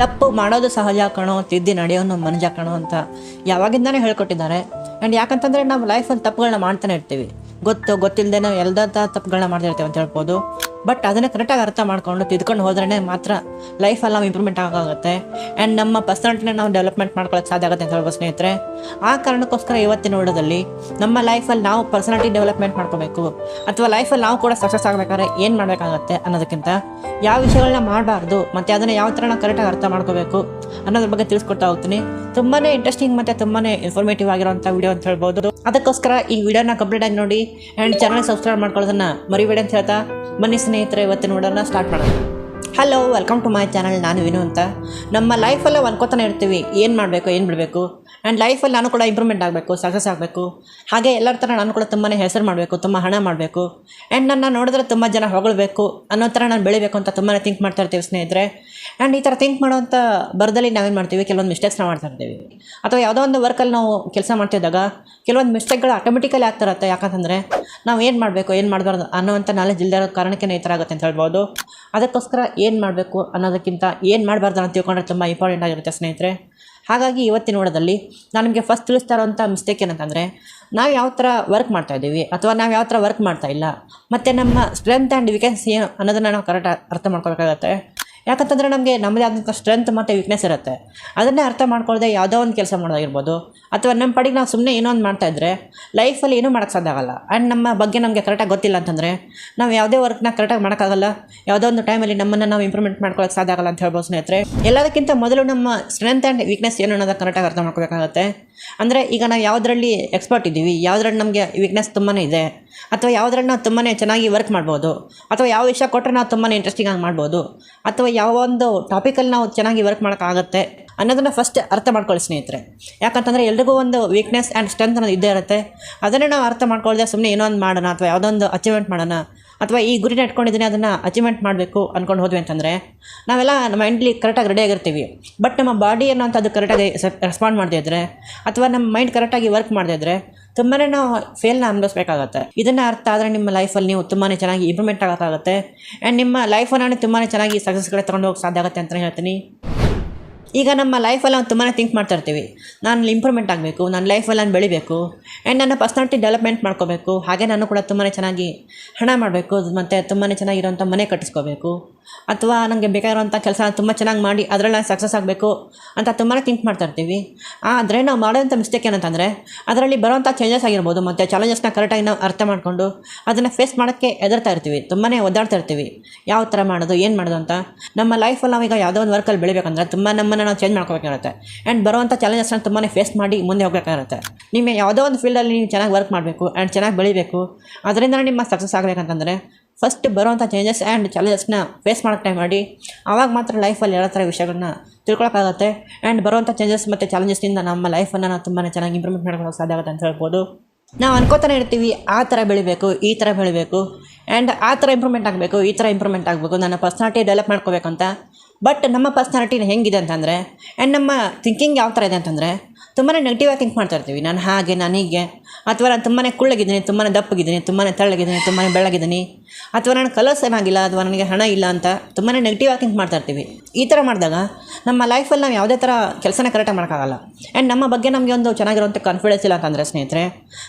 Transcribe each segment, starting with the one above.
ತಪ್ಪು ಮಾಡೋದು ಸಹಜ ಕಣೋ ತಿದ್ದಿ ನಡೆಯೋನು ಮನುಜ ಕಣೋ ಅಂತ ಯಾವಾಗಿಂದಾನೇ ಹೇಳ್ಕೊಟ್ಟಿದ್ದಾರೆ. ಆ್ಯಂಡ್ ಯಾಕಂತಂದರೆ ನಾವು ಲೈಫಲ್ಲಿ ತಪ್ಪುಗಳನ್ನ ಮಾಡ್ತಾನೆ ಇರ್ತೀವಿ. ಗೊತ್ತು ಗೊತ್ತಿಲ್ಲದೆ ನಾವು ಎಲ್ಲದ ತಪ್ಪುಗಳನ್ನ ಮಾಡ್ತಿರ್ತೀವಿ ಅಂತ ಹೇಳ್ಬೋದು. ಬಟ್ ಅದನ್ನು ಕರೆಕ್ಟಾಗಿ ಅರ್ಥ ಮಾಡ್ಕೊಂಡು ತಿದ್ಕೊಂಡು ಹೋದ್ರೇ ಮಾತ್ರ ಲೈಫಲ್ಲಿ ನಾವು ಇಂಪ್ರೂವ್ಮೆಂಟ್ ಆಗೋಗುತ್ತೆ. ಆ್ಯಂಡ್ ನಮ್ಮ ಪರ್ಸನಾಲಿಟಿನ ನಾವು ಡೆವಲಪ್ಮೆಂಟ್ ಮಾಡ್ಕೊಳ್ಳೋಕೆ ಸಾಧ್ಯ ಆಗುತ್ತೆ ಅಂತ ಹೇಳ್ಬೋದು ಸ್ನೇಹಿತರೆ. ಆ ಕಾರಣಕ್ಕೋಸ್ಕರ ಇವತ್ತಿನ ನೋಡೋದಲ್ಲಿ ನಮ್ಮ ಲೈಫಲ್ಲಿ ನಾವು ಪರ್ಸನಾಲಿಟಿ ಡೆವಲಪ್ಮೆಂಟ್ ಮಾಡ್ಕೋಬೇಕು. ಅಥವಾ ಲೈಫಲ್ಲಿ ನಾವು ಕೂಡ ಸಕ್ಸಸ್ ಆಗಬೇಕಾದ್ರೆ ಏನು ಮಾಡಬೇಕಾಗತ್ತೆ ಅನ್ನೋದಕ್ಕಿಂತ ಯಾವ ವಿಷಯಗಳನ್ನ ಮಾಡಬಾರ್ದು, ಮತ್ತು ಅದನ್ನು ಯಾವ ಥರ ನಾವು ಕರೆಕ್ಟಾಗಿ ಅರ್ಥ ಮಾಡ್ಕೋಬೇಕು ಅನ್ನೋದ್ರ ಬಗ್ಗೆ ತಿಳಿಸ್ಕೊಡ್ತಾ ಹೋಗ್ತೀನಿ. ತುಂಬಾ ಇಂಟ್ರೆಸ್ಟಿಂಗ್ ಮತ್ತು ತುಂಬಾ ಇನ್ಫಾರ್ಮೇಟಿವ್ ಆಗಿರೋಂಥ ವಿಡಿಯೋ ಅಂತ ಹೇಳ್ಬೋದು. ಅದಕ್ಕೋಸ್ಕರ ಈ ವಿಡಿಯೋನ ಕಂಪ್ಲೀಟ್ ಆಗಿ ನೋಡಿ ಆ್ಯಂಡ್ ಚಾನಲ್ ಸಬ್ಸ್ಕ್ರೈಬ್ ಮಾಡ್ಕೊಳ್ಳೋದನ್ನ ಮರಿಬೇಡಿ ಅಂತ ಹೇಳ್ತಾ ಬನ್ನಿ ಸ್ನೇಹಿತರೆ, ಇವತ್ತಿನ ನೋಡೋಣ ಸ್ಟಾರ್ಟ್ ಮಾಡೋಣ. Hello welcome to my channel ನಾನು ವಿನು ಅಂತ. ನಮ್ಮ ಲೈಫಲ್ಲೇ ಅನ್ಕೋತಾನೆ ಇರ್ತೀವಿ. ಏನು ಮಾಡಬೇಕು, ಏನು ಬಿಡಬೇಕು? ಆ್ಯಂಡ್ ಲೈಫಲ್ಲಿ ನಾನು ಕೂಡ ಇಂಪ್ರೂವ್ಮೆಂಟ್ ಆಗಬೇಕು ಸಕ್ಸಸ್ ಆಗಬೇಕು. ಹಾಗೆ ಎಲ್ಲರ ಥರ ನಾನು ಕೂಡ ತುಂಬಾ ಹೆಸರು ಮಾಡಬೇಕು, ತುಂಬ ಹಣ ಮಾಡಬೇಕು. ಆ್ಯಂಡ್ ನನ್ನ ನೋಡಿದ್ರೆ ತುಂಬ ಜನ ಹೊಗಳಬೇಕು, ಅನ್ನೋ ಥರ ನಾನು ಬೆಳಿಬೇಕು ಅಂತ ತುಂಬಾ ಥಿಂಕ್ ಮಾಡ್ತಾ ಇರ್ತೀವಿ ಸ್ನೇಹಿತರೆ. ಆ್ಯಂಡ್ ಈ ಥರ ಥಿಂಕ್ ಮಾಡೋವಂಥ ಬರದಲ್ಲಿ ನಾವೇನು ಮಾಡ್ತೀವಿ? ಕೆಲವೊಂದು ಮಿಸ್ಟೇಕ್ಸ್ನ ಮಾಡ್ತಾ ಇರ್ತೀವಿ. ಅಥವಾ ಯಾವುದೋ ಒಂದು ವರ್ಕಲ್ಲಿ ನಾವು ಕೆಲಸ ಮಾಡ್ತಿದ್ದಾಗ ಕೆಲವೊಂದು ಮಿಸ್ಟೇಕ್ಗಳು ಆಟೋಮೆಟಿಕಲಿ ಆಗ್ತಾ ಇರುತ್ತೆ ಯಾಕಂತಂದರೆ ನಾವು ಏನು ಮಾಡಬೇಕು, ಏನು ಮಾಡಬಾರ್ದು ಅನ್ನೋವಂಥ ನಾಲೆಜ್ ಇಲ್ಲದೆ ಇರೋ ಕಾರಣಕ್ಕೆ ಈ ಥರ ಆಗುತ್ತೆ ಅಂತ ಹೇಳ್ಬೋದು. ಅದಕ್ಕೋಸ್ಕರ ಏನು ಮಾಡಬೇಕು ಅನ್ನೋದಕ್ಕಿಂತ ಏನು ಮಾಡಬಾರ್ದು ಅಂತ ತಿಳ್ಕೊಂಡ್ರೆ ತುಂಬ ಇಂಪಾರ್ಟೆಂಟ್ ಆಗಿರುತ್ತೆ ಸ್ನೇಹಿತರೆ. ಹಾಗಾಗಿ ಇವತ್ತಿನ ನೋಡೋದಲ್ಲಿ ನಾನು ನಿಮಗೆ ಫಸ್ಟ್ ತಿಳಿಸ್ತಾ ಇರೋಂಥ ಮಿಸ್ಟೇಕ್ ಏನಂತಂದರೆ, ನಾವು ಯಾವ ಥರ ವರ್ಕ್ ಮಾಡ್ತಾ ಇದ್ದೀವಿ ಅಥವಾ ನಾವು ಯಾವ ಥರ ವರ್ಕ್ ಮಾಡ್ತಾ ಇಲ್ಲ, ಮತ್ತು ನಮ್ಮ ಸ್ಟ್ರೆಂತ್ ಆ್ಯಂಡ್ ವೀಕೆನ್ಸ್ ಏನು ಅನ್ನೋದನ್ನು ನಾವು ಕರೆಕ್ಟ್ ಅರ್ಥ ಮಾಡ್ಕೋಬೇಕಾಗತ್ತೆ ಯಾಕಂತಂದರೆ ನಮಗೆ ನಮ್ಮದೇ ಆದಂಥ ಸ್ಟ್ರೆಂತ್ ಮತ್ತು ವೀಕ್ನೆಸ್ ಇರುತ್ತೆ. ಅದನ್ನೇ ಅರ್ಥ ಮಾಡ್ಕೊಳ್ಳದೆ ಯಾವುದೋ ಒಂದು ಕೆಲಸ ಮಾಡೋದಾಗಿರ್ಬೋದು. ಅಥವಾ ನಮ್ಮ ಪಡಿಗೆ ನಾವು ಸುಮ್ಮನೆ ಏನೋ ಒಂದು ಮಾಡ್ತಾ ಇದ್ದರೆ ಲೈಫಲ್ಲಿ ಏನೂ ಮಾಡೋಕ್ಕೆ ಸಾಧ್ಯ ಆಗಲ್ಲ. ಆ್ಯಂಡ್ ನಮ್ಮ ಬಗ್ಗೆ ನಮಗೆ ಕರೆಕ್ಟಾಗಿ ಗೊತ್ತಿಲ್ಲ ಅಂತಂದರೆ, ನಾವು ಯಾವುದೇ ವರ್ಕ್ನ ಕರೆಕ್ಟಾಗಿ ಮಾಡೋಕ್ಕಾಗಲ್ಲ ಯಾವುದೋ ಒಂದು ಟೈಮಲ್ಲಿ ನಮ್ಮನ್ನು ನಾವು ಇಂಪ್ರೂವ್ಮೆಂಟ್ ಮಾಡ್ಕೊಳ್ಳೋಕೆ ಸಾಧ್ಯ ಆಗಲ್ಲ ಅಂತ ಹೇಳ್ಬೋದು ಸ್ನೇಹಿತರೆ. ಎಲ್ಲದಕ್ಕಿಂತ ಮೊದಲು ನಮ್ಮ ಸ್ಟ್ರೆಂತ್ ಆ್ಯಂಡ್ ವೀಕ್ನೆಸ್ ಏನು ಅನ್ನೋದನ್ನು ಕರೆಕ್ಟಾಗಿ ಅರ್ಥ ಮಾಡ್ಕೋಬೇಕಾಗತ್ತೆ. ಅಂದರೆ ಈಗ ನಾವು ಯಾವುದರಲ್ಲಿ ಎಕ್ಸ್ಪರ್ಟ್ ಇದ್ದೀವಿ, ಯಾವುದ್ರಲ್ಲಿ ನಮಗೆ ವೀಕ್ನೆಸ್ ತುಂಬಾ ಇದೆ, ಅಥವಾ ಯಾವುದ್ರಲ್ಲಿ ನಾವು ತುಂಬಾ ಚೆನ್ನಾಗಿ ವರ್ಕ್ ಮಾಡ್ಬೋದು, ಅಥವಾ ಯಾವ ವಿಷಯ ಕೊಟ್ಟರೆ ನಾವು ತುಂಬಾ ಇಂಟ್ರೆಸ್ಟಿಂಗ್ ಆಗಿ ಮಾಡ್ಬೋದು, ಅಥವಾ ಯಾವ ಒಂದು ಟಾಪಿಕಲ್ಲಿ ನಾವು ಚೆನ್ನಾಗಿ ವರ್ಕ್ ಮಾಡೋಕ್ಕಾಗತ್ತೆ ಅನ್ನೋದನ್ನು ಫಸ್ಟ್ ಅರ್ಥ ಮಾಡ್ಕೊಳ್ಳಿ ಸ್ನೇಹಿತರೆ. ಯಾಕಂತಂದರೆ ಎಲ್ರಿಗೂ ಒಂದು ವೀಕ್ನೆಸ್ ಆ್ಯಂಡ್ ಸ್ಟ್ರೆಂತ್ ಅನ್ನೋದು ಇದ್ದೇ ಇರುತ್ತೆ. ಅದನ್ನೇ ನಾವು ಅರ್ಥ ಮಾಡ್ಕೊಳ್ಳದೆ ಸುಮ್ಮನೆ ಏನೋ ಒಂದು ಮಾಡೋಣ, ಅಥವಾ ಯಾವುದೋ ಒಂದು ಅಚೀವ್ಮೆಂಟ್ ಮಾಡೋಣ ಅಥವಾ ಈ ಗುರಿನ ಇಟ್ಕೊಂಡಿದ್ದೀನಿ, ಅದನ್ನು ಅಚೀವ್ಮೆಂಟ್ ಮಾಡಬೇಕು ಅಂದ್ಕೊಂಡು ಹೋದ್ವಿ ಅಂತಂದರೆ, ನಾವೆಲ್ಲ ಮೈಂಡ್ಲಿ ಕರೆಕ್ಟಾಗಿ ರೆಡಿ ಆಗಿರ್ತೀವಿ. ಬಟ್ ನಮ್ಮ ಬಾಡಿ ಅನ್ನೋಂಥದ್ದು ಕರೆಕ್ಟಾಗಿ ರೆಸ್ಪಾಂಡ್ ಮಾಡದೇ ಇದ್ದರೆ ಅಥವಾ ನಮ್ಮ ಮೈಂಡ್ ಕರೆಕ್ಟಾಗಿ ವರ್ಕ್ ಮಾಡದೇ ಇದ್ದರೆ ತುಂಬಾ ನಾವು ಫೇಲ್ನ ಅನುಭವಿಸ್ಬೇಕಾಗತ್ತೆ. ಇದನ್ನು ಅರ್ಥ ಆದರೆ ನಿಮ್ಮ ಲೈಫಲ್ಲಿ ನೀವು ತುಂಬಾ ಚೆನ್ನಾಗಿ ಇಂಪ್ರೂವ್ಮೆಂಟ್ ಆಗೋಕ್ಕಾಗುತ್ತೆ. ಆ್ಯಂಡ್ ನಿಮ್ಮ ಲೈಫನ್ನು ತುಂಬಾ ಚೆನ್ನಾಗಿ ಸಕ್ಸಸ್ಗಳೇ ತೊಗೊಂಡು ಹೋಗಕ್ಕೆ ಸಾಧ್ಯ ಆಗುತ್ತೆ ಅಂತಲೇ ಹೇಳ್ತೀನಿ. ಈಗ ನಮ್ಮ ಲೈಫಲ್ಲಿ ನಾವು ತುಂಬಾ ಥಿಂಕ್ ಮಾಡ್ತಾ ಇರ್ತೀವಿ. ನಾನು ಇಂಪ್ರೂವ್ಮೆಂಟ್ ಆಗಬೇಕು ನನ್ನ ಲೈಫಲ್ಲಿ ನಾನು ಬೆಳಿಬೇಕು ಆ್ಯಂಡ್ ನನ್ನ ಪರ್ಸ್ನಾಲಿಟಿ ಡೆವಲಪ್ಮೆಂಟ್ ಮಾಡ್ಕೋಬೇಕು. ಹಾಗೆ ನಾನು ಕೂಡ ತುಂಬಾ ಚೆನ್ನಾಗಿ ಹಣ ಮಾಡಬೇಕು, ಮತ್ತು ತುಂಬಾ ಚೆನ್ನಾಗಿರೋಂಥ ಮನೆ ಕಟ್ಟಿಸ್ಕೋಬೇಕು. ಅಥವಾ ನನಗೆ ಬೇಕಾಗಿರೋಂಥ ಕೆಲಸ ತುಂಬ ಚೆನ್ನಾಗಿ ಮಾಡಿ ಅದರಲ್ಲಿ ನಾನು ಸಕ್ಸಸ್ ಆಗಬೇಕು ಅಂತ ತುಂಬಾ ಥಿಂಕ್ ಮಾಡ್ತಾ ಇರ್ತೀವಿ. ಆದರೆ ನಾವು ಮಾಡೋಂಥ ಮಿಸ್ಟೇಕ್ ಏನಂತಂದರೆ, ಅದರಲ್ಲಿ ಬರೋಂಥ ಚೇಂಜಸ್ ಆಗಿರ್ಬೋದು, ಮತ್ತು ಚಾಲೆಂಜಸ್ನ ಕರೆಕ್ಟಾಗಿ ನಾವು ಅರ್ಥ ಮಾಡಿಕೊಂಡು ಅದನ್ನು ಫೇಸ್ ಮಾಡೋಕ್ಕೆ ಎದುರ್ತಾ ಇರ್ತೀವಿ ತುಂಬಾ ಒದ್ದಾಡ್ತಾ ಇರ್ತೀವಿ. ಯಾವ ಥರ ಮಾಡೋದು, ಏನು ಮಾಡೋದು ಅಂತ. ನಮ್ಮ ಲೈಫಲ್ಲಿ ನಾವೀಗ ಯಾವುದೋ ಒಂದು ವರ್ಕಲ್ಲಿ ಬೆಳಿಬೇಕಂದ್ರೆ ತುಂಬ ನಮ್ಮನ್ನು ನಾವು ಚೇಂಜ್ ಮಾಡ್ಕೋಬೇಕಾಗುತ್ತೆ. ಆ್ಯಂಡ್ ಬರುವಂಥ ಚಾಲೆಂಜಸ್ನ ತುಂಬಾ ಫೇಸ್ ಮಾಡಿ ಮುಂದೆ ಹೋಗಬೇಕಾಗುತ್ತೆ. ನಿಮ್ಮ ಯಾವುದೋ ಒಂದು ಫೀಲ್ಡಲ್ಲಿ ನೀವು ಚೆನ್ನಾಗಿ ವರ್ಕ್ ಮಾಡಬೇಕು ಆ್ಯಂಡ್ ಚೆನ್ನಾಗಿ ಬೆಳಿಬೇಕು ಅದರಿಂದ ನಿಮ್ಮ ಸಕ್ಸಸ್ ಆಗಬೇಕಂತಂದರೆ ಫಸ್ಟ್ ಬರುವಂಥ ಚೇಂಜಸ್ ಆ್ಯಂಡ್ ಚಾಲೆಂಜಸ್ನ ಫೇಸ್ ಮಾಡೋಕ್ಕೆ ಟ್ರೈ ಮಾಡಿ ಆವಾಗ ಮಾತ್ರ ಲೈಫಲ್ಲಿ ಎಲ್ಲ ಥರ ವಿಷಯಗಳನ್ನ ತಿಳ್ಕೊಳಕ್ಕಾಗುತ್ತೆ. ಆ್ಯಂಡ್ ಬರುವಂಥ ಚೇಂಜಸ್ ಮತ್ತು ಚಾಲೆಂಜಸ್ನಿಂದ ನಮ್ಮ ಲೈಫನ್ನು ನಾವು ತುಂಬಾ ಚೆನ್ನಾಗಿ ಇಂಪ್ರೂವ್ಮೆಂಟ್ ಮಾಡ್ಕೊಳ್ಳೋಕೆ ಸಾಧ್ಯ ಆಗುತ್ತೆ ಅಂತ ಹೇಳ್ಬೋದು. ನಾವು ಅನ್ಕೋತಾನೆ ಇರ್ತೀವಿ, ಆ ಥರ ಬೆಳಿಬೇಕು, ಈ ಥರ ಬೆಳಿಬೇಕು. ಆ್ಯಂಡ್ ಆ ಥರ ಇಂಪ್ರೂವ್ಮೆಂಟ್ ಆಗಬೇಕು, ಈ ಥರ ಇಂಪ್ರೂವ್ಮೆಂಟ್ ಆಗಬೇಕು. ನನ್ನ ಪರ್ಸ್ನಾಲಿಟಿ ಡೆವಲಪ್ ಮಾಡ್ಕೋಬೇಕು ಅಂತ ಬಟ್ ನಮ್ಮ ಪರ್ಸ್ನಾಲಿಟಿ ಹೆಂಗಿದೆ ಅಂತಂದರೆ ಆ್ಯಂಡ್ ನಮ್ಮ ಥಿಂಕಿಂಗ್ ಯಾವ ಥರ ಇದೆ ಅಂತಂದರೆ ತುಂಬಾ ನೆಗೆಟಿವ್ ಆಗಿ ಥಿಂಕ್ ಮಾಡ್ತಾ ಇರ್ತೀವಿ. ನಾನು ಹಾಗೆ, ನಾನು ಹೀಗೆ. ಅಥವಾ ನಾನು ತುಂಬಾ ಕುಳ್ಳಗಿದ್ದೀನಿ ತುಂಬಾ ದಪ್ಪಗಿದ್ದೀನಿ ತುಂಬಾ ತೆಳ್ಳಗಿದ್ದೀನಿ ತುಂಬಾ ಬೆಳಗಿದ್ದೀನಿ ಅಥವಾ ನನ್ನ ಕಲರ್ಸ್ ಏನಾಗಿಲ್ಲ ಅಥವಾ ನನಗೆ ಹಣ ಇಲ್ಲ ಅಂತ ತುಂಬಾ ನೆಗೆಟಿವ್ ಆಗಿ ಥಿಂಕ್ ಮಾಡ್ತಾ ಇರ್ತೀವಿ. ಈ ಥರ ಮಾಡಿದಾಗ ನಮ್ಮ ಲೈಫಲ್ಲಿ ನಾವು ಯಾವುದೇ ಥರ ಕೆಲಸನ ಕರೆಕ್ಟಾಗಿ ಮಾಡೋಕ್ಕಾಗಲ್ಲ. ಆ್ಯಂಡ್ ನಮ್ಮ ಬಗ್ಗೆ ನಮಗೆ ಒಂದು ಚೆನ್ನಾಗಿರುವಂಥ ಕಾನ್ಫಿಡೆನ್ಸ್ ಇಲ್ಲ ಅಂತಂದರೆ ಸ್ನೇಹಿತರೆ,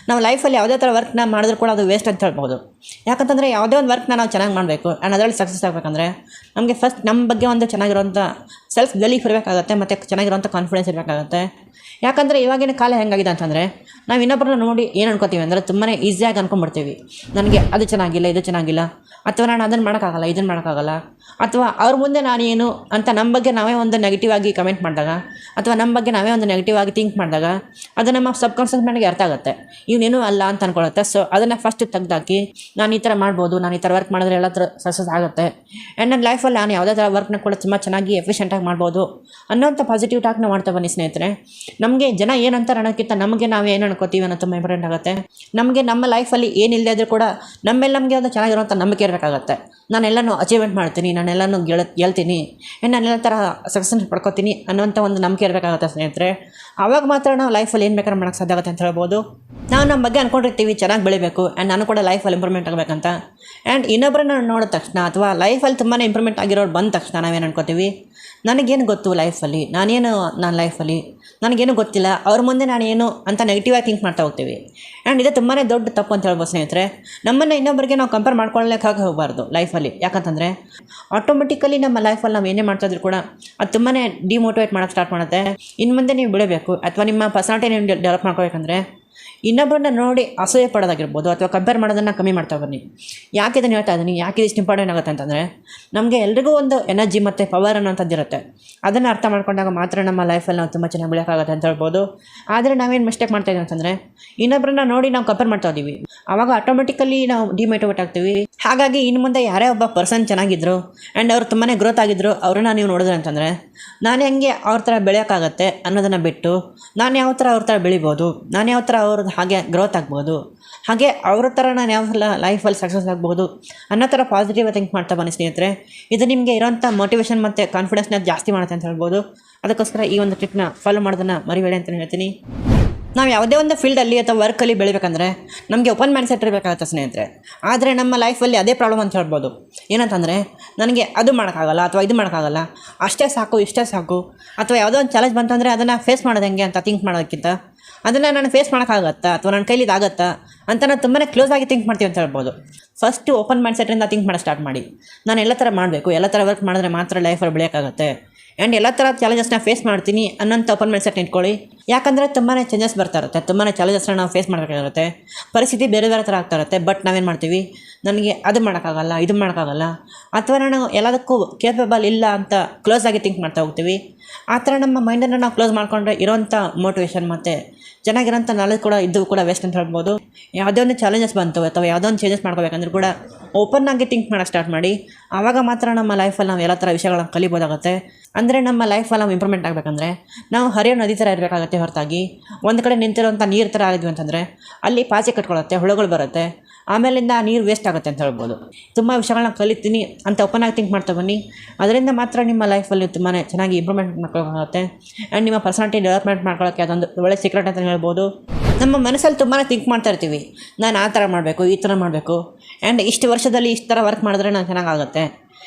ನಾವು ಲೈಫಲ್ಲಿ ಯಾವುದೇ ಥರ ವರ್ಕ್ನ ಮಾಡಿದ್ರು ಕೂಡ ಅದು ವೇಸ್ಟ್ ಅಂತ ಹೇಳ್ಬೋದು. ಯಾಕಂತಂದರೆ ಯಾವುದೇ ಒಂದು ವರ್ಕ್ನ ನಾವು ಚೆನ್ನಾಗಿ ಮಾಡಬೇಕು ಆ್ಯಂಡ್ ಅದರಲ್ಲಿ ಸಕ್ಸಸ್ ಆಗಬೇಕಂದ್ರೆ ನಮಗೆ ಫಸ್ಟ್ ನಮ್ಮ ಬಗ್ಗೆ ಒಂದು ಚೆನ್ನಾಗಿರೋಂಥ ಸೆಲ್ಫ್ ಬಿಲೀಫ್ ಇರಬೇಕಾಗುತ್ತೆ, ಮತ್ತು ಚೆನ್ನಾಗಿರುವಂಥ ಕಾನ್ಫಿಡೆನ್ಸ್ ಇರಬೇಕಾಗುತ್ತೆ. ಯಾಕಂದರೆ ಇವಾಗಿನ ಕಾಲ ಹೆಂಗಾಗಿದೆ ಅಂತಂದರೆ, ನಾವು ಇನ್ನೊಬ್ಬರನ್ನ ನೋಡಿ ಏನು ಅನ್ಕೋತೀವಿ ಅಂದರೆ ತುಂಬಾ ಈಸಿಯಾಗಿ ಅನ್ಕೊಂಡ್ಬಿಡ್ತೀವಿ. ನನಗೆ ಅದು ಚೆನ್ನಾಗಿಲ್ಲ, ಇದು ಚೆನ್ನಾಗಿಲ್ಲ. ಅಥವಾ ನಾನು ಅದನ್ನು ಮಾಡೋಕ್ಕಾಗಲ್ಲ ಇದನ್ನು ಮಾಡೋಕ್ಕಾಗಲ್ಲ. ಅಥವಾ ಅವ್ರ ಮುಂದೆ ನಾನೇನು ಅಂತ ನಮ್ಮ ಬಗ್ಗೆ ನಾವೇ ಒಂದು ನೆಗೆಟಿವ್ ಆಗಿ ಕಮೆಂಟ್ ಮಾಡಿದಾಗ, ಅಥವಾ ನಮ್ಮ ಬಗ್ಗೆ ನಾವೇ ಒಂದು ನೆಗೆಟಿವ್ ಆಗಿ ಥಿಂಕ್ ಮಾಡಿದಾಗ, ಅದು ನಮ್ಮ ಸಬ್ ಕಾನ್ಷಿಯಸ್ ಮೈಂಡ್ಗೆ ಅರ್ಥ ಆಗುತ್ತೆ. ಇವನೇನು ಅಲ್ಲ ಅಂತ ಅನ್ಕೊಳುತ್ತೆ ಸೊ ಅದನ್ನು ಫಸ್ಟ್ ತೆಗ್ದಾಕಿ, ನಾನು ಈ ಥರ ಮಾಡ್ಬೋದು, ನಾನು ಈ ಥರ ವರ್ಕ್ ಮಾಡಿದ್ರೆ ಎಲ್ಲ ಥರ ಸಕ್ಸಸ್ ಆಗುತ್ತೆ. ಆ್ಯಂಡ್ ನನ್ನ ಲೈಫಲ್ಲಿ ನಾನು ಯಾವುದೇ ಥರ ವರ್ಕ್ನ ಕೂಡ ತುಂಬ ಚೆನ್ನಾಗಿ ಎಫಿಷಿಯೆಂಟಾಗಿ ಮಾಡ್ಬೋದು. ಅನ್ನೋಂಥ ಪಾಸಿಟಿವ್ ಟಾಕ್ನ ಮಾಡ್ತಾ ಬನ್ನಿ ಸ್ನೇಹಿತರೆ. ನಮಗೆ ಜನ ಏನಂತಾರೆ ಅನ್ನೋಕ್ಕಿಂತ ನಮಗೆ ನಾವು ಏನು ಅನ್ಕೋತೀವಿ ಅನ್ನೋ ತುಂಬ ಇಂಪಾರ್ಟೆಂಟ್ ಆಗುತ್ತೆ ನಮಗೆ ನಮ್ಮ ಲೈಫಲ್ಲಿ ಏನಿಲ್ಲದೆ ಇದ್ದರೂ ಕೂಡ ನಮ್ಮೇಲೆ ನಮಗೆ ಒಂದು ಚೆನ್ನಾಗಿರುವಂಥ ನಂಬಿಕೆ ಇರಬೇಕಾಗತ್ತೆ. ನಾನೆಲ್ಲನೂ ಅಚೀವ್ಮೆಂಟ್ ಮಾಡ್ತೀನಿ, ನಾನೆಲ್ಲನೂ ಗೆಳ, ಗೆಲ್ತೀನಿ ನಾನೆಲ್ಲ ಥರ ಸಕ್ಸಸ್ ಪಡ್ಕೋತೀನಿ ಅನ್ನೋಂಥ ಒಂದು ನಂಬಿಕೆ ಇರಬೇಕಾಗತ್ತೆ ಸ್ನೇಹಿತರೆ. ಆವಾಗ ಮಾತ್ರ ನಾವು ಲೈಫಲ್ಲಿ ಏನು ಬೇಕಾದ್ರೆ ಮಾಡೋಕ್ಕೆ ಸಾಧ್ಯ ಆಗುತ್ತೆ ಅಂತ ಹೇಳ್ಬೋದು. ನಾವು ನಮ್ಮ ಬಗ್ಗೆ ಅಂದ್ಕೊಂಡಿರ್ತೀವಿ ಚೆನ್ನಾಗಿ ಬೆಳಿಬೇಕು ಆ್ಯಂಡ್ ನಾನು ಕೂಡ ಲೈಫಲ್ಲಿ ಇಂಪ್ರೂವ್ಮೆಂಟ್ ಆಗಬೇಕಂತ. ಆ್ಯಂಡ್ ಇನ್ನೊಬ್ಬರನ್ನ ನೋಡಿದ ತಕ್ಷಣ ಅಥವಾ ಲೈಫಲ್ಲಿ ತುಂಬಾ ಇಂಪ್ರೂವ್ಮೆಂಟ್ ಆಗಿರೋರು ಬಂದ ತಕ್ಷಣ ನಾವೇನು ಅನ್ಕೋತೀವಿ? ನನಗೇನು ಗೊತ್ತು ಲೈಫಲ್ಲಿ ನಾನೇನು ನನ್ನ ಲೈಫಲ್ಲಿ ನನಗೇನು ಗೊತ್ತಿಲ್ಲ, ಅವ್ರ ಮುಂದೆ ನಾನು ಏನು ಅಂತ ನೆಗೆಟಿವ್ ಆಗಿ ಥಿಂಕ್ ಮಾಡ್ತಾ ಹೋಗ್ತೀವಿ. ಆ್ಯಂಡ್ ಇದು ತುಂಬಾ ದೊಡ್ಡ ತಪ್ಪು ಅಂತ ಹೇಳ್ಬೋದು ಸ್ನೇಹಿತರೆ. ನಮ್ಮನ್ನು ಇನ್ನೊಬ್ಬರಿಗೆ ನಾವು ಕಂಪೇರ್ ಮಾಡ್ಕೊಳ್ಳೋಕ್ಕಾಗಿ ಹೋಗಬಾರ್ದು ಲೈಫಲ್ಲಿ ಯಾಕಂತಂದರೆ ಆಟೋಮೆಟಿಕಲಿ ನಮ್ಮ ಲೈಫಲ್ಲಿ ನಾವು ಏನೇ ಮಾಡ್ತಾ ಇದ್ರು ಕೂಡ ಅದು ತುಂಬಾ ಡಿಮೋಟಿವೇಟ್ ಮಾಡೋಕ್ಕೆ ಸ್ಟಾರ್ಟ್ ಮಾಡುತ್ತೆ. ಇನ್ನು ಮುಂದೆ ನೀವು ಬಿಡಬೇಕು. ಅಥವಾ ನಿಮ್ಮ ಪರ್ಸನಾಲಿಟಿ ನೀವು ಡೆವಲಪ್ ಮಾಡ್ಕೋಬೇಕಂದ್ರೆ ಇನ್ನೊಬ್ಬರನ್ನ ನೋಡಿ ಅಸಹ್ಯ ಪಡೋದಾಗಿರ್ಬೋದು ಅಥವಾ ಕಂಪೇರ್ ಮಾಡೋದನ್ನು ಕಮ್ಮಿ ಮಾಡ್ತಾ ಬನ್ನಿ. ಯಾಕೆ ಇದನ್ನು ಹೇಳ್ತಾ ಇದ್ದೀನಿ ಯಾಕೆ ಇಷ್ಟು ಇಂಪಾರ್ಟೆಂಟ್ ಆಗುತ್ತೆ ಅಂತಂದರೆ, ನಮಗೆ ಎಲ್ರಿಗೂ ಒಂದು ಎನರ್ಜಿ ಮತ್ತು ಪವರ್ ಅನ್ನೋಂಥದ್ದು ಇರುತ್ತೆ. ಅದನ್ನು ಅರ್ಥ ಮಾಡ್ಕೊಂಡಾಗ ಮಾತ್ರ ನಮ್ಮ ಲೈಫಲ್ಲಿ ನಾವು ತುಂಬ ಚೆನ್ನಾಗಿ ಬೆಳೆಯೋಕ್ಕಾಗುತ್ತೆ ಅಂತ ಹೇಳ್ಬೋದು. ಆದರೆ ನಾವೇನು ಮಿಸ್ಟೇಕ್ ಮಾಡ್ತಾ ಇದ್ದೀವಿ ಅಂತಂದರೆ ಇನ್ನೊಬ್ಬರನ್ನ ನೋಡಿ ನಾವು ಕಂಪೇರ್ ಮಾಡ್ತಾ ಇದ್ದೀವಿ ಆವಾಗ ಆಟೋಮೆಟಿಕಲಿ ನಾವು ಡಿಮೋಟಿವೇಟ್ ಆಗ್ತೀವಿ. ಹಾಗಾಗಿ ಇನ್ನು ಮುಂದೆ ಯಾರೇ ಒಬ್ಬ ಪರ್ಸನ್ ಚೆನ್ನಾಗಿದ್ದರು ಆ್ಯಂಡ್ ಅವ್ರು ತುಂಬಾ ಗ್ರೋತ್ ಆಗಿದ್ದರು ಅವ್ರನ್ನ ನೀವು ನೋಡಿದ್ರೆ ಅಂತಂದರೆ ನಾನು ಹೆಂಗೆ ಅವ್ರ ಥರ ಬೆಳೆಯೋಕ್ಕಾಗತ್ತೆ ಅನ್ನೋದನ್ನು ಬಿಟ್ಟು ನಾನು ಯಾವ ಥರ ಅವ್ರ ಥರ ಬೆಳಿಬೋದು, ನಾನು ಯಾವ ಥರ ಅವ್ರದ್ದು ಹಾಗೆ ಗ್ರೋತ್ ಆಗ್ಬೋದು, ಹಾಗೆ ಅವ್ರ ಥರ ನಾನು ಯಾವ ಲೈಫಲ್ಲಿ ಸಕ್ಸಸ್ ಆಗ್ಬೋದು ಅನ್ನೋ ಥರ ಪಾಸಿಟಿವ್ ಥಿಂಕ್ ಮಾಡ್ತಾ ಬನ್ನಿ ಸ್ನೇಹಿತರೆ. ಇದು ನಿಮಗೆ ಇರೋಂಥ ಮೋಟಿವೇಶನ್ ಮತ್ತು ಕಾನ್ಫಿಡೆನ್ಸ್ನ ಜಾಸ್ತಿ ಮಾಡುತ್ತೆ ಅಂತ ಹೇಳ್ಬೋದು. ಅದಕ್ಕೋಸ್ಕರ ಈ ಒಂದು ಟ್ರಿಕ್ನ ಫಾಲೋ ಮಾಡೋದನ್ನು ಮರಿಬೇಡಿ ಅಂತ ಹೇಳ್ತೀನಿ. ನಾವು ಯಾವುದೇ ಒಂದು ಫೀಲ್ಡಲ್ಲಿ ಅಥವಾ ವರ್ಕಲ್ಲಿ ಬೆಳಿಬೇಕಂದ್ರೆ ನಮಗೆ ಓಪನ್ ಮೈಂಡ್ ಸೆಟ್ ಇರಬೇಕಾಗುತ್ತೆ ಸ್ನೇಹಿತರೆ. ಆದರೆ ನಮ್ಮ ಲೈಫಲ್ಲಿ ಅದೇ ಪ್ರಾಬ್ಲಮ್ ಅಂತ ಹೇಳ್ಬೋದು. ಏನಂತಂದರೆ ನನಗೆ ಅದು ಮಾಡೋಕ್ಕಾಗಲ್ಲ ಅಥವಾ ಇದು ಮಾಡೋಕ್ಕಾಗಲ್ಲ. ಅಷ್ಟೇ ಸಾಕು, ಇಷ್ಟೇ ಸಾಕು. ಅಥವಾ ಯಾವುದೋ ಒಂದು ಚಾಲೆಂಜ್ ಬಂತಂದರೆ ಅದನ್ನು ಫೇಸ್ ಮಾಡೋದು ಹೆಂಗೆ ಅಂತ ಥಿಂಕ್ ಮಾಡೋದಕ್ಕಿಂತ ಅದನ್ನು ನಾನು ಫೇಸ್ ಮಾಡೋಕ್ಕಾಗತ್ತಾ ಅಥವಾ ನನ್ನ ಕೈಲಿ ಇದಾಗತ್ತಾ ಅಂತ ನಾನು ತುಂಬಾ ಕ್ಲೋಸ್ ಆಗಿ ಥಿಂಕ್ ಮಾಡ್ತೀವಿ ಅಂತ ಹೇಳ್ಬೋದು. ಫಸ್ಟು ಓಪನ್ ಮೈಂಡ್ ಸೆಟ್ರಿಂದ ಥಿಂಕ್ ಮಾಡೋಕ್ಕೆ ಸ್ಟಾರ್ಟ್ ಮಾಡಿ. ನಾನು ಎಲ್ಲ ಥರ ಮಾಡಬೇಕು, ಎಲ್ಲ ಥರ ವರ್ಕ್ ಮಾಡಿದ್ರೆ ಮಾತ್ರ ಲೈಫಲ್ಲಿ ಬೆಳೆಯೋಕ್ಕಾಗತ್ತೆ ಆ್ಯಂಡ್ ಎಲ್ಲ ಥರ ಚಾಲೆಂಜಸ್ನ ಫೇಸ್ ಮಾಡ್ತೀನಿ ಅನ್ನೋಂಥ ಓಪನ್ ಮೈಂಡ್ ಸೆಟ್ ಇಟ್ಕೊಳ್ಳಿ. ಯಾಕಂದರೆ ತುಂಬಾ ಚೇಂಜಸ್ ಬರ್ತಾ ಇರುತ್ತೆ. ತುಂಬಾ ಚಾಲೆಂಜಸ್ನ ನಾವು ಫೇಸ್ ಮಾಡಬೇಕಾಗಿರುತ್ತೆ. ಪರಿಸ್ಥಿತಿ ಬೇರೆ ಬೇರೆ ಥರ ಆಗ್ತಾ ಇರುತ್ತೆ. ಬಟ್ ನಾವೇನು ಮಾಡ್ತೀವಿ? ನನಗೆ ಅದು ಮಾಡೋಕ್ಕಾಗಲ್ಲ, ಇದು ಮಾಡೋಕ್ಕಾಗಲ್ಲ. ಅಥವಾ ನಾನು ಎಲ್ಲದಕ್ಕೂ ಕೇಪಬಲ್ ಇಲ್ಲ ಅಂತ ಕ್ಲೋಸ್ ಆಗಿ ಥಿಂಕ್ ಮಾಡ್ತಾ ಹೋಗ್ತೀವಿ. ಆ ಥರ ನಮ್ಮ ಮೈಂಡನ್ನು ನಾವು ಕ್ಲೋಸ್ ಮಾಡಿಕೊಂಡ್ರೆ ಇರೋಂಥ ಮೋಟಿವೇಶನ್ ಮತ್ತು ಚೆನ್ನಾಗಿರೋಂಥ ನಾಲೆಜ್ ಕೂಡ ಇದ್ದು ಕೂಡ ವೇಸ್ಟ್ ಅಂತ ಹೇಳ್ಬೋದು. ಯಾವುದೇ ಒಂದು ಚಾಲೆಂಜಸ್ ಬಂತು ಅಥವಾ ಯಾವುದೋ ಒಂದು ಚೇಂಜಸ್ ಮಾಡ್ಕೋಬೇಕಂದ್ರೂ ಕೂಡ ಓಪನ್ ಆಗಿ ಥಿಂಕ್ ಮಾಡೋಕ್ಕೆ ಸ್ಟಾರ್ಟ್ ಮಾಡಿ. ಆವಾಗ ಮಾತ್ರ ನಮ್ಮ ಲೈಫಲ್ಲಿ ನಾವು ಎಲ್ಲ ಥರ ವಿಷಯಗಳನ್ನ ಕಲಿಬೋದಾಗುತ್ತೆ. ಅಂದರೆ ನಮ್ಮ ಲೈಫಲ್ಲಿ ನಾವು ಇಂಪ್ರೂವ್ಮೆಂಟ್ ಆಗಬೇಕಂದ್ರೆ ನಾವು ಹರಿಯೋ ನದಿ ಥರ ಇರಬೇಕಾಗತ್ತೆ ಹೊರತಾಗಿ. ಒಂದು ಕಡೆ ನಿಂತಿರೋಂಥ ನೀರು ಥರ ಆಗಿದ್ವಿ ಅಂತಂದರೆ ಅಲ್ಲಿ ಪಾಚಿ ಕಟ್ಕೊಳ್ಳುತ್ತೆ ಹುಳುಗಳು ಬರುತ್ತೆ. ಆಮೇಲಿಂದ ಆ ನೀರು ವೇಸ್ಟ್ ಆಗುತ್ತೆ ಅಂತ ಹೇಳ್ಬೋದು. ತುಂಬ ವಿಷಯಗಳನ್ನ ಕಲಿತೀನಿ ಅಂತ ಓಪನ್ ಆಗಿ ಥಿಂಕ್ ಮಾಡ್ತಾ ಬನ್ನಿ. ಅದರಿಂದ ಮಾತ್ರ ನಿಮ್ಮ ಲೈಫಲ್ಲಿ ತುಂಬಾ ಚೆನ್ನಾಗಿ ಇಂಪ್ರೂವ್ಮೆಂಟ್ ಮಾಡ್ಕೊಳ್ಳೋಕ್ಕಾಗುತ್ತೆ ಆ್ಯಂಡ್ ನಿಮ್ಮ ಪರ್ಸನಾಲಿಟಿ ಡೆವಲಪ್ಮೆಂಟ್ ಮಾಡ್ಕೊಳ್ಳೋಕ್ಕೆ ಅದೊಂದು ಒಳ್ಳೆ ಸೀಕ್ರೆಟ್ ಅಂತ ಹೇಳ್ಬೋದು. ನಮ್ಮ ಮನಸ್ಸಲ್ಲಿ ತುಂಬಾ ಥಿಂಕ್ ಮಾಡ್ತಾ ಇರ್ತೀವಿ. ನಾನು ಆ ಥರ ಮಾಡಬೇಕು, ಈ ಥರ ಮಾಡಬೇಕು. ಆ್ಯಂಡ್ ಇಷ್ಟು ವರ್ಷದಲ್ಲಿ ಇಷ್ಟು ಥರ ವರ್ಕ್ ಮಾಡಿದ್ರೆ ನಾನು ಚೆನ್ನಾಗಾಗುತ್ತೆ.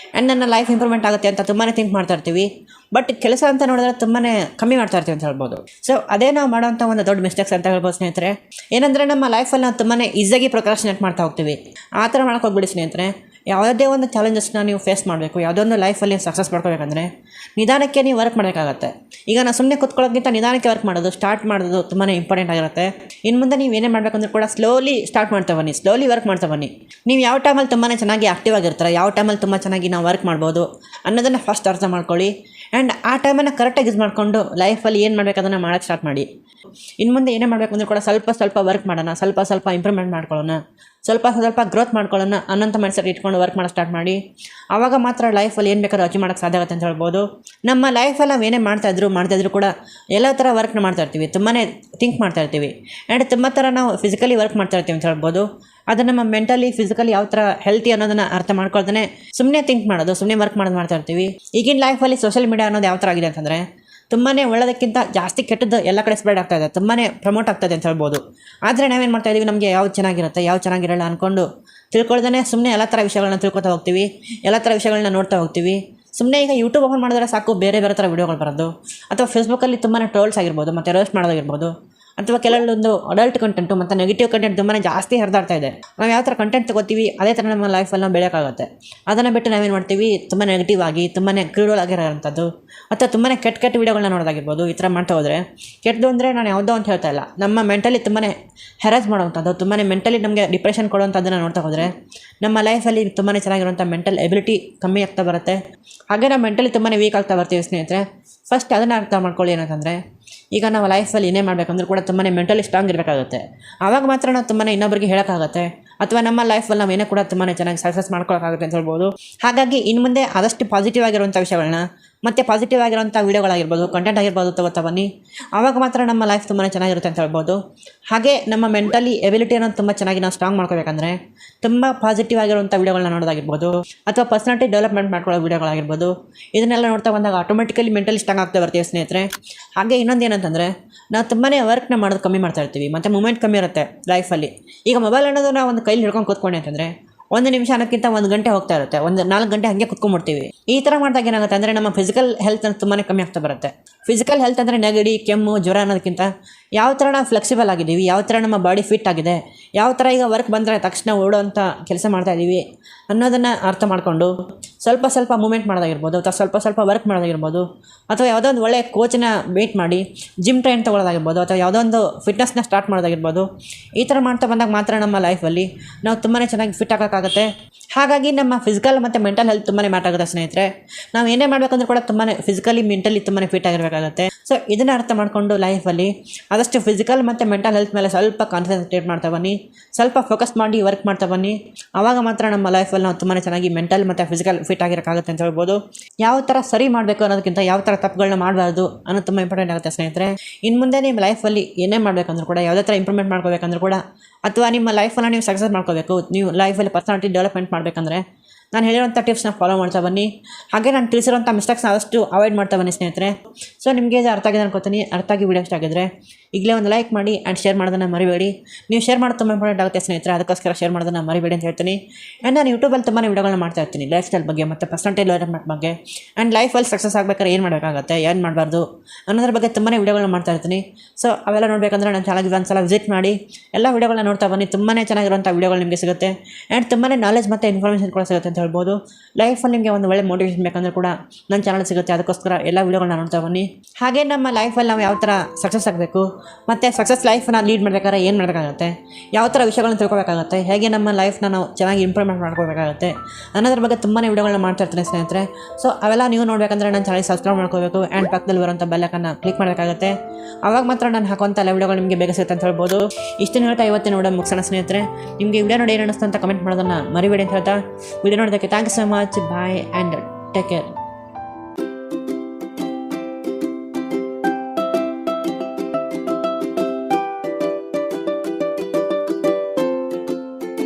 ಆ್ಯಂಡ್ ನನ್ನ ಲೈಫ್ ಇಂಪ್ರೂವ್ಮೆಂಟ್ ಆಗುತ್ತೆ ಅಂತ ತುಂಬಾ ಥಿಂಕ್ ಮಾಡ್ತಾ ಇರ್ತೀವಿ. ಬಟ್ ಕೆಲಸ ಅಂತ ನೋಡಿದ್ರೆ ತುಂಬಾ ಕಮ್ಮಿ ಮಾಡ್ತಾ ಇರ್ತೀವಿ ಅಂತ ಹೇಳ್ಬೋದು. ಸೊ ಅದೇ ನಾವು ಮಾಡೋಂಥ ಒಂದು ದೊಡ್ಡ ಮಿಸ್ಟೇಕ್ಸ್ ಅಂತ ಹೇಳ್ಬೋದು ಸ್ನೇಹಿತರೆ. ಏನಂದರೆ ನಮ್ಮ ಲೈಫಲ್ಲಿ ನಾವು ತುಂಬಾ ಈಸಿಯಾಗಿ ಪ್ರೊಕ್ರಾಸ್ಟಿನೇಟ್ ಮಾಡ್ತಾ ಹೋಗ್ತೀವಿ. ಆ ಥರ ಮಾಡೋಕ್ಕೆ ಹೋಗ್ಬಿಡಿ ಸ್ನೇಹಿತರೆ. ಯಾವುದೇ ಒಂದು ಚಾಲೆಂಜಸ್ನ ನೀವು ಫೇಸ್ ಮಾಡಬೇಕು. ಯಾವುದೋ ಒಂದು ಲೈಫಲ್ಲಿ ಸಕ್ಸಸ್ ಮಾಡ್ಕೋಬೇಕಂದ್ರೆ ನಿಧಾನಕ್ಕೆ ನೀವು ವರ್ಕ್ ಮಾಡಬೇಕಾಗತ್ತೆ. ಈಗ ನಾನು ಸುಮ್ಮನೆ ಕೂತ್ಕೊಳ್ಳೋಕ್ಕಿಂತ ನಿಧಾನಕ್ಕೆ ವರ್ಕ್ ಮಾಡೋದು ಸ್ಟಾರ್ಟ್ ಮಾಡೋದು ತುಂಬಾ ಇಂಪಾರ್ಟೆಂಟ್ ಆಗಿರುತ್ತೆ. ಇನ್ನು ಮುಂದೆ ನೀವು ಏನೇ ಮಾಡಬೇಕಂದ್ರೂ ಕೂಡ ಸ್ಲೋಲಿ ಸ್ಟಾರ್ಟ್ ಮಾಡ್ತಾ ಬನ್ನಿ ಸ್ಲೋಲಿ ವರ್ಕ್ ಮಾಡ್ತಾ ಬನ್ನಿ. ನೀವು ಯಾವ ಟೈಮಲ್ಲಿ ತುಂಬಾ ಚೆನ್ನಾಗಿ ಆಕ್ಟಿವ್ ಆಗಿರ್ತಾರೆ, ಯಾವ ಟೈಮಲ್ಲಿ ತುಂಬ ಚೆನ್ನಾಗಿ ನಾವು ವರ್ಕ್ ಮಾಡ್ಬೋದು ಅನ್ನೋದನ್ನು ಫಸ್ಟ್ ಅರ್ಥ ಮಾಡ್ಕೊಳ್ಳಿ. ಆ್ಯಂಡ್ ಆ ಟೈಮನ್ನು ಕರೆಕ್ಟಾಗಿ ಯೂಸ್ ಮಾಡಿಕೊಂಡು ಲೈಫಲ್ಲಿ ಏನು ಮಾಡಬೇಕು ಅದನ್ನು ಮಾಡೋಕ್ಕೆ ಸ್ಟಾರ್ಟ್ ಮಾಡಿ. ಇನ್ನು ಮುಂದೆ ಏನೇ ಮಾಡಬೇಕು ಅಂದರೂ ಕೂಡ ಸ್ವಲ್ಪ ಸ್ವಲ್ಪ ವರ್ಕ್ ಮಾಡೋಣ, ಸ್ವಲ್ಪ ಸ್ವಲ್ಪ ಇಂಪ್ರೂವ್ಮೆಂಟ್ ಮಾಡ್ಕೊಳ್ಳೋಣ. ಸ್ವಲ್ಪ ಸ್ವಲ್ಪ ಗ್ರೋತ್ ಮಾಡ್ಕೊಳ್ಳೋಣ. ಅನ್ನೋಂಥ ಮೈಂಡ್ಸೆಟ್ ಇಟ್ಕೊಂಡು ವರ್ಕ್ ಮಾಡೋಕ್ಕೆ ಸ್ಟಾರ್ಟ್ ಮಾಡಿ. ಆವಾಗ ಮಾತ್ರ ಲೈಫಲ್ಲಿ ಏನು ಬೇಕಾದ್ರೂ ಅಚೀವ್ ಮಾಡೋಕ್ಕೆ ಸಾಧ್ಯ ಆಗುತ್ತೆ ಅಂತ ಹೇಳ್ಬೋದು. ನಮ್ಮ ಲೈಫಲ್ಲಿ ನಾವು ಏನೇ ಮಾಡ್ತಾಯಿದ್ರು ಮಾಡ್ತಾಯಿದ್ರು ಕೂಡ ಎಲ್ಲ ಥರ ವರ್ಕ್ನ ಮಾಡ್ತಾಯಿರ್ತೀವಿ ತುಂಬಾ ಥಿಂಕ್ ಮಾಡ್ತಾಯಿರ್ತೀವಿ ಆ್ಯಂಡ್ ತುಂಬ ಥರ ನಾವು ಫಿಸಿಕಲಿ ವರ್ಕ್ ಮಾಡ್ತಾಯಿರ್ತೀವಿ ಅಂತ ಹೇಳ್ಬೋದು. ಅದು ನಮ್ಮ ಮೆಂಟಲಿ ಫಿಸಿಕಲಿ ಯಾವ ಥರ ಹೆಲ್ತಿ ಅನ್ನೋದನ್ನು ಅರ್ಥ ಮಾಡ್ಕೊಳ್ತಾನೆ ಸುಮ್ಮನೆ ಥಿಂಕ್ ಮಾಡೋದು ಸುಮ್ಮನೆ ವರ್ಕ್ ಮಾಡೋದು ಮಾಡ್ತಾ ಇರ್ತೀವಿ. ಈಗಿನ ಲೈಫಲ್ಲಿ ಸೋಷಿಯಲ್ ಮೀಡಿಯಾ ಅನ್ನೋದು ಯಾವ ಥರ ಆಗಿದೆ ಅಂತಂದರೆ ತುಂಬಾ ಒಳ್ಳೆದಕ್ಕಿಂತ ಜಾಸ್ತಿ ಕೆಟ್ಟದ್ದು ಎಲ್ಲ ಕಡೆ ಸ್ಪ್ರೆಡ್ ಆಗ್ತಾ ಇದೆ. ತುಂಬಾ ಪ್ರಮೋಟ್ ಆಗ್ತಾಯಿದೆ ಅಂತ ಹೇಳ್ಬೋದು. ಆದರೆ ನಾವೇನು ಮಾಡ್ತಾ ಇದ್ದೀವಿ ನಮಗೆ ಯಾವ್ದು ಚೆನ್ನಾಗಿರುತ್ತೆ ಯಾವ ಚೆನ್ನಾಗಿರಲ್ಲ ಅಂದ್ಕೊಂಡು ತಿಳ್ಕೊಳ್ದೇ ಸುಮ್ಮನೆ ಎಲ್ಲ ಥರ ವಿಷಯಗಳನ್ನ ತಿಳ್ಕೊತಾ ಹೋಗ್ತೀವಿ, ಎಲ್ಲ ಥರ ವಿಷಯಗಳನ್ನ ನೋಡ್ತಾ ಹೋಗ್ತೀವಿ. ಸುಮ್ಮನೆ ಈಗ ಯೂಟ್ಯೂಬ್ ಓಪನ್ ಮಾಡಿದ್ರೆ ಸಾಕು, ಬೇರೆ ಬೇರೆ ಥರ ವೀಡಿಯೋಗಳು ಬರೋದು. ಅಥವಾ ಫೇಸ್ಬುಕ್ಕಲ್ಲಿ ತುಂಬಾ ಟ್ರೋಲ್ಸ್ ಆಗಿರ್ಬೋದು, ಮತ್ತು ರೋಸ್ಟ್ ಮಾಡೋದಾಗಿರ್ಬೋದು. ಅಥವಾ ಕೆಲವೊಂದು ಅಡಲ್ಟ್ ಕಂಟೆಂಟು ಮತ್ತು ನೆಗೆಟಿವ್ ಕಂಟೆಂಟ್ ತುಂಬಾ ಜಾಸ್ತಿ ಹರಿದಾಡ್ತಾ ಇದೆ ನಾವು ಯಾವ ಥರ ಕಂಟೆಂಟ್ ತಗೋತೀವಿ, ಅದೇ ಥರ ನಮ್ಮ ಲೈಫಲ್ಲಿ ನಾವು ಬೆಳೆಯೋಕ್ಕಾಗುತ್ತೆ ಅದನ್ನು ಬಿಟ್ಟು ನಾವೇನು ಮಾಡ್ತೀವಿ, ತುಂಬ ನೆಗೆಟಿವ್ ಆಗಿ ತುಂಬಾ ಕ್ರೂರಲ್ ಆಗಿರೋಂಥದ್ದು ಅಥವಾ ತುಂಬಾ ಕೆಟ್ಟ ಕೆಟ್ಟ ವೀಡಿಯೋಗಳನ್ನ ನೋಡೋದಾಗಿರ್ಬೋದು, ಈ ಥರ ಮಾಡ್ತಾ ಹೋದರೆ ಕೆಟ್ಟದು ಅಂದರೆ ನಾನು ಯಾವುದೋ ಅಂತ ಹೇಳ್ತಾ ಇಲ್ಲ. ನಮ್ಮ ಮೆಂಟಲಿ ತುಂಬಾ ಹೆರಾಸ್ ಮಾಡುವಂಥದ್ದು ತುಂಬಾ ಮೆಂಟಲಿ ನಮಗೆ ಡಿಪ್ರೆಷನ್ ಕೊಡುವಂಥದ್ದನ್ನು ನೋಡ್ತಾ ಹೋದರೆ, ನಮ್ಮ ಲೈಫಲ್ಲಿ ತುಂಬಾ ಚೆನ್ನಾಗಿರುವಂಥ ಮೆಂಟಲ್ ಎಬಿಲಿಟಿ ಕಮ್ಮಿ ಆಗ್ತಾ ಬರುತ್ತೆ. ಹಾಗೆ ನಾವು ಮೆಂಟಲಿ ತುಂಬಾ ವೀಕ್ ಆಗ್ತಾ ಬರ್ತೀವಿ ಸ್ನೇಹಿತರೆ. ಫಸ್ಟ್ ಅದನ್ನು ಅರ್ಥ ಮಾಡ್ಕೊಳ್ಳಿ ಏನಂತಂದರೆ, ಈಗ ನಾವು ಲೈಫಲ್ಲಿ ಏನೇ ಮಾಡಬೇಕಂದ್ರೂ ಕೂಡ ತುಂಬಾ ಮೆಂಟಲಿ ಸ್ಟ್ರಾಂಗ್ ಇರಬೇಕಾಗುತ್ತೆ. ಆವಾಗ ಮಾತ್ರ ನಾವು ತುಂಬಾ ಇನ್ನೊಬ್ಬರಿಗೆ ಹೇಳೋಕ್ಕಾಗುತ್ತೆ, ಅಥವಾ ನಮ್ಮ ಲೈಫಲ್ಲಿ ನಾವು ಏನೇ ಕೂಡ ತುಂಬಾ ಚೆನ್ನಾಗಿ ಸಕ್ಸಸ್ ಮಾಡ್ಕೊಳ್ಳೋಕ್ಕಾಗುತ್ತೆ ಅಂತ ಹೇಳ್ಬೋದು. ಹಾಗಾಗಿ ಇನ್ನು ಮುಂದೆ ಆದಷ್ಟು ಪಾಸಿಟಿವ್ ಆಗಿರುವಂಥ ವಿಷಯಗಳನ್ನ ಮತ್ತು ಪಾಸಿಟಿವ್ ಆಗಿರೋಂಥ ವೀಡಿಯೋಗಳಾಗಿರ್ಬೋದು ಕಂಟೆಂಟ್ ಆಗಿರ್ಬೋದು ತಗೋತಾ ಬನ್ನಿ. ಆವಾಗ ಮಾತ್ರ ನಮ್ಮ ಲೈಫ್ ತುಂಬಾ ಚೆನ್ನಾಗಿರುತ್ತೆ ಅಂತ ಹೇಳ್ಬೋದು. ಹಾಗೆ ನಮ್ಮ ಮೆಂಟಲಿ ಎಬಿಲಿಟಿ ಅನ್ನೋದು ತುಂಬ ಚೆನ್ನಾಗಿ ನಾವು ಸ್ಟ್ರಾಂಗ್ ಮಾಡ್ಕೋಬೇಕಂದ್ರೆ ತುಂಬ ಪಾಸಿಟಿವ್ ಆಗಿರುವಂಥ ವೀಡಿಯೋಗಳನ್ನ ನೋಡೋದಾಗಿರ್ಬೋದು, ಅಥವಾ ಪರ್ಸನಾಲಿಟಿ ಡೆವಲಪ್ಮೆಂಟ್ ಮಾಡ್ಕೊಳ್ಳೋ ವೀಡಿಯೋಗಳಾಗಿರ್ಬೋದು, ಇದನ್ನೆಲ್ಲ ನೋಡ್ತಾ ಬಂದಾಗ ಆಟೋಮೆಟಿಕಲಿ ಮೆಂಟಲಿ ಸ್ಟ್ರಾಂಗ್ ಆಗ್ತಾ ಬರ್ತೀವಿ ಸ್ನೇಹಿತರೆ. ಹಾಗೆ ಇನ್ನೊಂದು ಏನಂತಂದರೆ, ನಾವು ತುಂಬಾ ವರ್ಕ್ನ ಮಾಡೋದು ಕಮ್ಮಿ ಮಾಡ್ತಾ ಇರ್ತೀವಿ, ಮತ್ತು ಮೂಮೆಂಟ್ ಕಮ್ಮಿ ಇರುತ್ತೆ ಲೈಫಲ್ಲಿ ಈಗ ಮೊಬೈಲ್ ಅನ್ನೋದು ನಾವು ಒಂದು ಕೈಲಿ ಹಿಡ್ಕೊಂಡು ಕೂತ್ಕೊಂಡೆ ಅಂತಂದರೆ ಒಂದು ನಿಮಿಷ ಅನ್ನೋಕ್ಕಿಂತ ಒಂದು ಗಂಟೆ ಹೋಗ್ತಾ ಇರುತ್ತೆ. ಒಂದು ನಾಲ್ಕು ಗಂಟೆ ಹಾಗೆ ಕುತ್ಕೊಂಡ್ಬಿಡ್ತೀವಿ. ಈ ಥರ ಮಾಡಿದಾಗ ಏನಾಗುತ್ತೆ ಅಂದರೆ ನಮ್ಮ ಫಿಸಿಕಲ್ ಹೆಲ್ತ್ ತುಂಬಾ ಕಮ್ಮಿ ಆಗ್ತಾ ಬರುತ್ತೆ. ಫಿಸಿಕಲ್ ಹೆಲ್ತ್ ಅಂದರೆ ನೆಗಡಿ, ಕೆಮ್ಮು, ಜ್ವರ ಅನ್ನೋದಕ್ಕಿಂತ ಯಾವ ಥರ ನಾವು ಫ್ಲೆಕ್ಸಿಬಲ್ ಆಗಿದ್ದೀವಿ, ಯಾವ ಥರ ನಮ್ಮ ಬಾಡಿ ಫಿಟ್ ಆಗಿದೆ, ಯಾವ ಥರ ಈಗ ವರ್ಕ್ ಬಂದರೆ ತಕ್ಷಣ ಓಡೋಂಥ ಕೆಲಸ ಮಾಡ್ತಾ ಇದ್ದೀವಿ ಅನ್ನೋದನ್ನು ಅರ್ಥ ಮಾಡಿಕೊಂಡು ಸ್ವಲ್ಪ ಸ್ವಲ್ಪ ಮೂಮೆಂಟ್ ಮಾಡೋದಾಗಿರ್ಬೋದು ಅಥವಾ ಸ್ವಲ್ಪ ಸ್ವಲ್ಪ ವರ್ಕ್ ಮಾಡೋದಾಗಿರ್ಬೋದು ಅಥವಾ ಯಾವುದೋ ಒಂದು ಒಳ್ಳೆಯ ಕೋಚನ್ನ ಮೀಟ್ ಮಾಡಿ ಜಿಮ್ ಟ್ರೈನ್ ತೊಗೊಳ್ಳೋದಾಗಿರ್ಬೋದು ಅಥವಾ ಯಾವುದೋ ಒಂದು ಫಿಟ್ನೆಸ್ನ ಸ್ಟಾರ್ಟ್ ಮಾಡೋದಾಗಿರ್ಬೋದು, ಈ ಥರ ಮಾಡ್ತಾ ಬಂದಾಗ ಮಾತ್ರ ನಮ್ಮ ಲೈಫಲ್ಲಿ ನಾವು ತುಂಬಾ ಚೆನ್ನಾಗಿ ಫಿಟ್ ಆಗೋಕ್ಕಾಗುತ್ತೆ ಹಾಗಾಗಿ ನಮ್ಮ ಫಿಸಿಕಲ್ ಮತ್ತು ಮೆಂಟಲ್ ಹೆಲ್ತ್ ತುಂಬಾ ಮ್ಯಾಟ್ ಆಗುತ್ತೆ ಸ್ನೇಹಿತರೆ. ನಾವು ಏನೇ ಮಾಡಬೇಕಂದ್ರೆ ಕೂಡ ತುಂಬಾ ಫಿಸಿಕಲಿ ಮೆಂಟಲಿ ತುಂಬಾ ಫಿಟ್ ಆಗಿರಬೇಕಾಗುತ್ತೆ. ಸೊ ಇದನ್ನು ಅರ್ಥ ಮಾಡಿಕೊಂಡು ಲೈಫಲ್ಲಿ ಆದಷ್ಟು ಫಿಸಿಕಲ್ ಮತ್ತು ಮೆಂಟಲ್ ಹೆಲ್ತ್ ಮೇಲೆ ಸ್ವಲ್ಪ ಕಾನ್ಸಂಟ್ರೇಟ್ ಮಾಡ್ತಾ ಬನ್ನಿ. ಸ್ವಲ್ಪ ಫೋಕಸ್ ಮಾಡಿ ವರ್ಕ್ ಮಾಡ್ತಾ ಬನ್ನಿ. ಆವಾಗ ಮಾತ್ರ ನಮ್ಮ ಲೈಫಲ್ಲಿ ನಾವು ತುಂಬಾ ಚೆನ್ನಾಗಿ ಮೆಂಟಲ್ ಮತ್ತು ಫಿಸಿಕಲ್ ಫಿಟ್ ಆಗಿರೋಕ್ಕಾಗುತ್ತೆ ಅಂತ ಹೇಳ್ಬೋದು. ಯಾವ ಥರ ಸರಿ ಮಾಡಬೇಕು ಅನ್ನೋದಕ್ಕಿಂತ ಯಾವ ಥರ ತಪ್ಪುಗಳನ್ನ ಮಾಡಬಾರ್ದು ಅನ್ನೋದು ತುಂಬ ಇಂಪಾರ್ಟೆಂಟ್ ಆಗುತ್ತೆ ಸ್ನೇಹಿತರೆ. ಇನ್ನು ಮುಂದೆ ನಿಮ್ಮ ಲೈಫಲ್ಲಿ ಏನೇ ಮಾಡಬೇಕಂದ್ರೂ ಕೂಡ, ಯಾವುದೇ ಥರ ಇಂಪ್ರೂವ್ಮೆಂಟ್ ಮಾಡ್ಕೋಬೇಕಂದ್ರೂ ಕೂಡ, ಅಥವಾ ನಿಮ್ಮ ಲೈಫನ್ನು ನೀವು ಸಕ್ಸಸ್ ಮಾಡ್ಕೋಬೇಕು, ನೀವು ಲೈಫಲ್ಲಿ ಪರ್ಸನಾಲಿಟಿ ಡೆವಲಪ್ಮೆಂಟ್ ಮಾಡಬೇಕಂದ್ರೆ ನಾನು ಹೇಳಿರೋಂಥ ಟಿಪ್ಸ್ನ ಫಾಲೋ ಮಾಡ್ತಾ ಬನ್ನಿ. ಹಾಗೆ ನಾನು ತಿಳಿಸಿರೋಂಥ ಮಿಸ್ಟೇಕ್ಸ್ನ ಆದಷ್ಟು ಅವಾಯ್ಡ್ ಮಾಡ್ತಾ ಬನ್ನಿ, ಸ್ನೇಹಿತರೆ. ಸೊ ನಿಮಗೆ ಇದು ಅರ್ಥ ಆಗಿದೆ ಅನ್ಕೋತೀನಿ. ಅರ್ಥ ಆಗಿ ವೀಡಿಯೋ ಇಷ್ಟ ಆಗಿದ್ರೆ ಈಗಲೇ ಒಂದು ಲೈಕ್ ಮಾಡಿ ಆ್ಯಂಡ್ ಶೇರ್ ಮಾಡೋದನ್ನು ಮರಿಬೇಡಿ. ನೀವು ಶೇರ್ ಮಾಡೋದು ತುಂಬ ಇಂಪಾರ್ಟೆಂಟ್ ಆಗುತ್ತೆ ಸ್ನೇಹಿತರೆ. ಅದಕ್ಕೋಸ್ಕರ ಶೇರ್ ಮಾಡೋದನ್ನು ಮರಿಬೇಡಿ ಅಂತ ಹೇಳ್ತೀನಿ. ಆ್ಯಂಡ್ ನಾನು ಯೂಟ್ಯೂಬಲ್ಲಿ ತುಂಬಾ ವೀಡಿಯೋಗಳನ್ನ ಮಾಡ್ತಾ ಇರ್ತೀನಿ ಲೈಫ್ ಸ್ಟೈಲ್ ಬಗ್ಗೆ ಮತ್ತು ಪರ್ಸಂಟೇಜ್ ಡೆವಲಪ್ಮೆಂಟ್ ಬಗ್ಗೆ. ಆ್ಯಂಡ್ ಲೈಫಲ್ಲಿ ಸಕ್ಸಸ್ ಆಗಬೇಕಾದ್ರೆ ಏನು ಮಾಡಬೇಕಾಗುತ್ತೆ, ಏನು ಮಾಡಬಾರ್ದು ಅನ್ನೋದ್ರ ಬಗ್ಗೆ ತುಂಬಾ ವೀಡಿಯೋಗಳನ್ನ ಮಾಡ್ತಾ ಇರ್ತೀನಿ. ಸೊ ಅವೆಲ್ಲ ನೋಡಬೇಕಂದ್ರೆ ನನ್ನ ಚಾನಲ್ಗೆ ಒಂದು ಸಲ ವಿಸಿಟ್ ಮಾಡಿ ಎಲ್ಲ ವೀಡಿಯೋಗಳನ್ನ ನೋಡ್ತಾ ಬನ್ನಿ. ತುಂಬಾ ಚೆನ್ನಾಗಿರುವಂಥ ವೀಡಿಯೋಗಳು ನಿಮಗೆ ಸಿಗುತ್ತೆ. ಆ್ಯಂಡ್ ತುಂಬಾ ನಾಲೆಜ್ ಮತ್ತು ಇನ್ಫಾರ್ಮೇಷನ್ ಕೂಡ ಸಿಗುತ್ತೆ ಅಂತ ಹೇಳ್ಬೋದು. ಲೈಫಲ್ಲಿ ನಿಮಗೆ ಒಂದು ಒಳ್ಳೆ ಮೋಟಿವೇಶನ್ ಬೇಕಂದ್ರೆ ಕೂಡ ನನ್ನ ಚಾನಲ್ ಸಿಗುತ್ತೆ. ಅದಕ್ಕೋಸ್ಕರ ಎಲ್ಲ ವೀಡಿಯೋಗಳನ್ನ ನೋಡ್ತಾ ಬನ್ನಿ. ಹಾಗೆ ನಮ್ಮ ಲೈಫಲ್ಲಿ ನಾವು ಯಾವ ಥರ ಸಕ್ಸಸ್ ಆಗಬೇಕು, ಮತ್ತು ಸಕ್ಸಸ್ ಲೈಫ್ನ ಲೀಡ್ ಮಾಡಬೇಕಾದ್ರೆ ಏನು ಮಾಡಬೇಕಾಗುತ್ತೆ, ಯಾವ ಥರ ವಿಷಯಗಳನ್ನ ತಿಳ್ಕೊಬೇಕಾಗುತ್ತೆ, ಹೇಗೆ ನಮ್ಮ ಲೈಫ್ನ ನಾವು ಚೆನ್ನಾಗಿ ಇಂಪ್ರೂವ್ಮೆಂಟ್ ಮಾಡ್ಕೋಬೇಕಾಗುತ್ತೆ ಅನ್ನೋದ್ರ ಬಗ್ಗೆ ತುಂಬಾ ವೀಡಿಯೋಗಳನ್ನ ಮಾಡ್ತಾ ಇರ್ತೀನಿ ಸ್ನೇಹಿತರೆ. ಸೊ ಅವೆಲ್ಲ ನೀವು ನೋಡಬೇಕಂದ್ರೆ ನನ್ನ ಚಾನಲ್ ಸಬ್ಸ್ಕ್ರೈಬ್ ಮಾಡ್ಕೋಬೇಕು ಆ್ಯಂಡ್ ಪಕ್ಕದಲ್ಲಿ ಬರುವಂಥ ಬೆಲ್ಲಕ್ಕನ್ನು ಕ್ಲಿಕ್ ಮಾಡಬೇಕಾಗುತ್ತೆ. ಅವಾಗ ಮಾತ್ರ ನಾನು ಹಾಕುವಂಥ ಎಲ್ಲ ವೀಡಿಯೋಗಳು ನಿಮಗೆ ಬೇಗ ಸಿಗುತ್ತೆ ಅಂತ ಹೇಳ್ಬೋದು. ಇಷ್ಟು ಹೇಳ್ತಾ ಇವತ್ತಿನ ನೋಡೋ ಮುಗಿಸೋಣ ಸ್ನೇಹಿತರೆ. ನಿಮಗೆ ವಿಡಿಯೋ ನೋಡಿ ಏನು ಅನ್ನಿಸ್ತಂತ ಅಂತ ಕಮೆಂಟ್ ಮಾಡೋದನ್ನು ಮರಿಬೇಡಿ ಅಂತ ಹೇಳ್ತಾ. ವಿಡಿಯೋ ನೋಡೋದಕ್ಕೆ thank you so much bye and take care